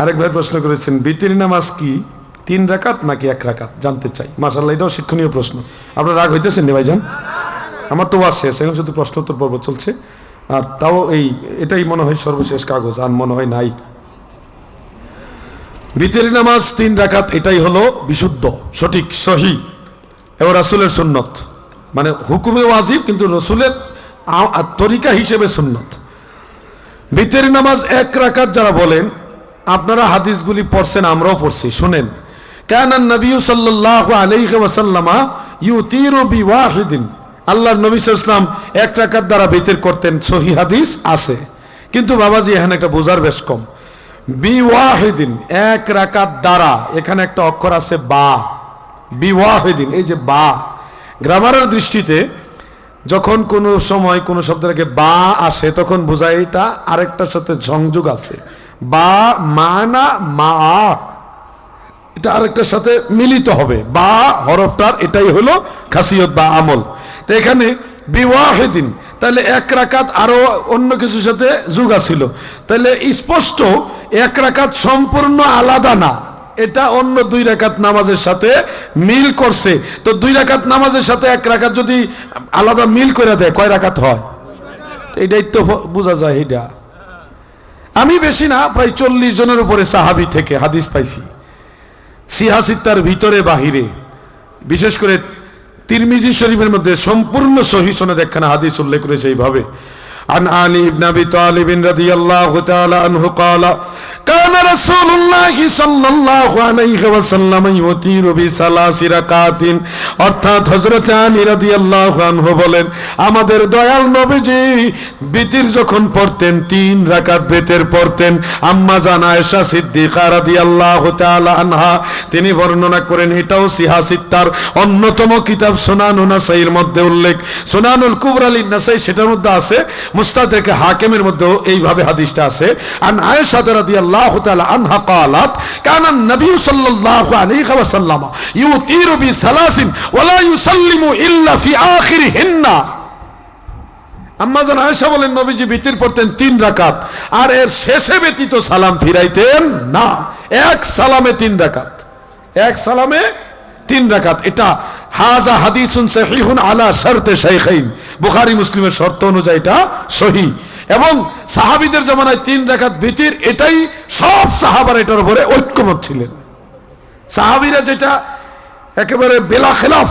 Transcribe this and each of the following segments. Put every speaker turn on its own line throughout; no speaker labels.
আরেক ভাই প্রশ্ন করেছেন বিতির নামাজ কি তিন রাকাত নাকি এক রাকাত? জানতে চাই। মাসাল্লাহ এটাও শিক্ষণীয় প্রশ্ন। আপনার রাগ হইতেছেন নি ভাইজান? আমার তো শেষ, এখন শুধু প্রশ্ন উত্তর পর্ব চলছে। আর তাও এই, এটাই মনে হয় সর্বশেষ কাগজ, আর মনে হয় নাই। বিতের নামাজ তিন রাকাত, এটাই হলো বিশুদ্ধ, সঠিক, সহি। এবং রাসুলের সুন্নত। মানে হুকুমে ওয়াজিব, কিন্তু রসুলের তরিকা হিসেবে সুন্নত। বিতের নামাজ এক রাকাত যারা বলেন আপনারা হাদিসগুলি পড়ছেন, আমরাও পড়ছি। শুনেন। কেন নবী সাল্লাহ আলাইহি ওয়াসাল্লামা ইউতিরু বিওয়াহিদিন। আল্লাহর নবী ইসলাম এক রাকাত দ্বারা বিতের করতেন, সহি হাদিস আছে। কিন্তু বাবাজি, এখানে একটা বোঝার বেশ কম। বিওয়াহিদিন, এক রাকাত দ্বারা, এখানে একটা অক্ষর আছে বা। বিওয়াহিদিন, এই যে বা। গ্রামারের দৃষ্টিতে যখন কোনো সময় কোনো শব্দের আগে বা আসে, তখন বোঝায় এটা আরেকটার সাথে সংযোগ আছে। বা, মানা মা এটা আরেকটার সাথে মিলিত হবে। বা, হরফটার, এটাই হলো খাসিয়ত বা আমল। তো এখানে বিওয়াহেদিন, তাহলে এক রাকাত আরও অন্য কিছুর সাথে যুগ আছিল। তাহলে স্পষ্ট, এক রাকাত সম্পূর্ণ আলাদা না। এটা অন্য দুই রাকাত নামাজের সাথে মিল করছে। তো দুই রাকাত নামাজের সাথে এক রাকাত যদি আলাদা মিল করে দেয়, কয় রাকাত হয়? এটাই তো বোঝা যায় এটা। আমি বেশি না প্রায় চল্লিশ জনের উপরে সাহাবি থেকে হাদিস পাইছি সিহাসিত্তার ভিতরে বাহিরে বিশেষ করে তিরমিজি শরীফের মধ্যে সম্পূর্ণ সহি সনদ একখানা হাদিস উল্লেখ করেছে এইভাবে عن علي بن ابي طالب رضي الله تعالى عنه قال كان رسول الله صلى الله عليه وسلم يطير بثلاث ركعات অর্থাৎ হযরত আলী রাদিয়াল্লাহু আনহু বলেন আমাদের দয়াল নবীজি বিতির যখন পড়তেন তিন রাকাত বেতের পড়তেন আম্মা জান আয়েশা সিদ্দিকা রাদিয়াল্লাহু তাআলা আনহা তিনি বর্ণনা করেন এটাও সিহাসিত্তার অন্যতম কিতাব সুনানুন নাসাইর মধ্যে উল্লেখ সুনানুল কুবরা লিন নাসাই সেটার মধ্যে আছে মুস্তাদরাকে হাকিমের মধ্যেও এইভাবে হাদিসটা আছে আন আয়েশা রাদিয়াল্লাহু তাআলা আনহা قالت كان النبي صلى الله عليه وسلم يطير بثلاث ولا يسلم الا في اخرهن আম্মাজান আয়েশা বলেন নবীজি বিতির পড়তেন তিন রাকাত আর এর শেষে ব্যতীত সালাম ফিরাইতেন না এক সালামে তিন রাকাত এক সালামে তিন রাকাত এটা হাজা হাদিসুন সহিহুন আলা শর্তে শাইখাইন বুখারী মুসলিমের শর্ত অনুযায়ী এটা সহি এবং সাহাবিদের জমানায় তিন রাকাত ভীতির, এটাই সব সাহাবার এটার উপরে ঐক্যমত ছিলেন। সাহাবিরা যেটা একেবারে বেলা খেলাফ,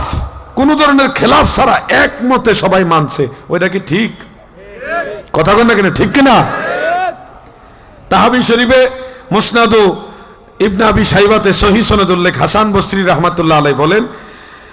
কোন ধরনের খেলাফ ছাড়া একমতে সবাই মানছে, ওইটা কি ঠিক? কথা কন না কেন, ঠিক কিনা? তাহাবি শরীফে মুসনাদু ইবনা আবি সাইবাতে সহি সনদ উল্লেখ হাসান বস্ত্রী রহমাতুল্লাহ আলাই বলেন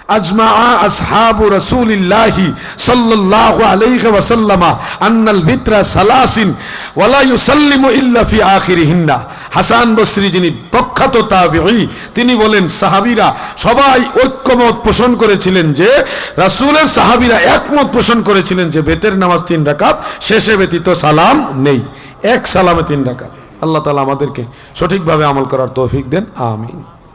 আজমা আসহাবু রাসূলিল্লাহি সাল্লাল্লাহু আলাইহি ওয়াসাল্লাম আন্নাল বিত্রা সালাসিন ওয়ালা ইউসাল্লিমু ইল্লা ফি আখিরিহিন্না হাসান বসরি যিনি প্রখ্যাত তাবিঈ, তিনি বলেন, সাহাবীরা সবাই ঐক্যমত পোষণ করেছিলেন যে, রাসূলের সাহাবীরা একমত পোষণ করেছিলেন যে, বেতের নামাজ তিন রাকাত, শেষে ব্যতীত সালাম নেই। এক সালামে তিন রাকাত। আল্লাহ তাআলা আমাদেরকে সঠিকভাবে আমল করার তৌফিক দেন। আমিন।